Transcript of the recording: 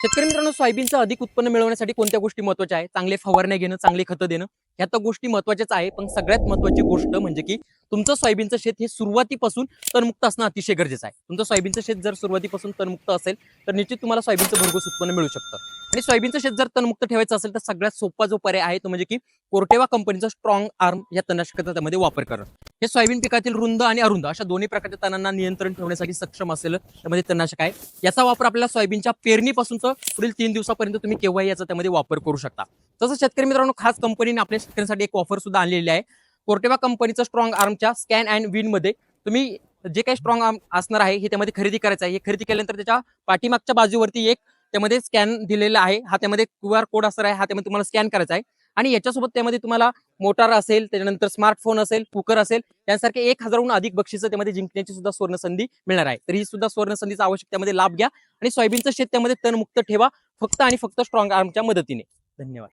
शेतकरी मित्रांनो सोयाबीनचं अधिक उत्पन्न मिळवण्यासाठी कोणत्या गोष्टी महत्त्वाच्या आहे चांगले फवारण्या घेणं चांगले खतं देणं ह्या तर गोष्टी महत्वाच्याच आहे पण सगळ्यात महत्वाची गोष्ट म्हणजे की तुमचं सोयाबीनचं शेत हे सुरुवातीपासून तणमुक्त असणं अतिशय गरजेचं आहे. तुमचं सोयाबीनचं शेत जर सुरुवातीपासून तणमुक्त असेल तर निश्चित तुम्हाला सोयाबीनचं भरघोस उत्पन्न मिळू शकतं. आणि सोयाबीनचं शेत जर तणमुक्त ठेवायचं असेल तर सगळ्यात सोपा जो पर्याय आहे तो म्हणजे की कोर्टेवा कंपनीचा स्ट्रॉंग आर्म या तणनाशकाचा त्यामध्ये वापर करणं. हे सोयाबीन पिकातील रुंद आणि अरुंद अशा दोन्ही प्रकारच्या तणांना नियंत्रण ठेवण्यासाठी सक्षम असलेलं त्यामध्ये तणनाशक आहे. याचा वापर आपल्याला सोयाबीनच्या पेरणीपासूनचं पुढील तीन दिवसापर्यंत तुम्ही केव्हाही याचा त्यामध्ये वापर करू शकता. तसं शेतकरी मित्रांनो खास कंपनीने आपल्या शेतकऱ्यांसाठी एक ऑफर सुद्धा आणलेली आहे. कोर्टेवा कंपनीचं स्ट्रॉंग आर्मच्या स्कॅन अँड विनमध्ये तुम्ही जे काही स्ट्रॉंग आर्म असणार आहे हे त्यामध्ये खरेदी करायचं आहे. हे खरेदी केल्यानंतर त्याच्या पाठीमागच्या बाजूवरती एक त्यामध्ये स्कॅन दिलेला आहे. हा त्यामध्ये क्यू आर कोड असणार आहे. हा त्यामध्ये तुम्हाला स्कॅन करायचा आहे. आणि याच्यासोबत त्यामध्ये तुम्हाला मोटार असेल त्याच्यानंतर स्मार्टफोन असेल कुकर असेल यासारखे एक हजारहून अधिक बक्षिसं त्यामध्ये जिंकण्याची सुद्धा सुवर्णसंधी मिळणार आहे. तर ही सुद्धा सुवर्णसंधीचा आवश्यक त्यामध्ये लाभ घ्या. आणि सोयाबीनचं शेत त्यामध्ये तणमुक्त ठेवा. फक्त आणि फक्त स्ट्रॉंग आर्मच्या मदतीने. धन्यवाद.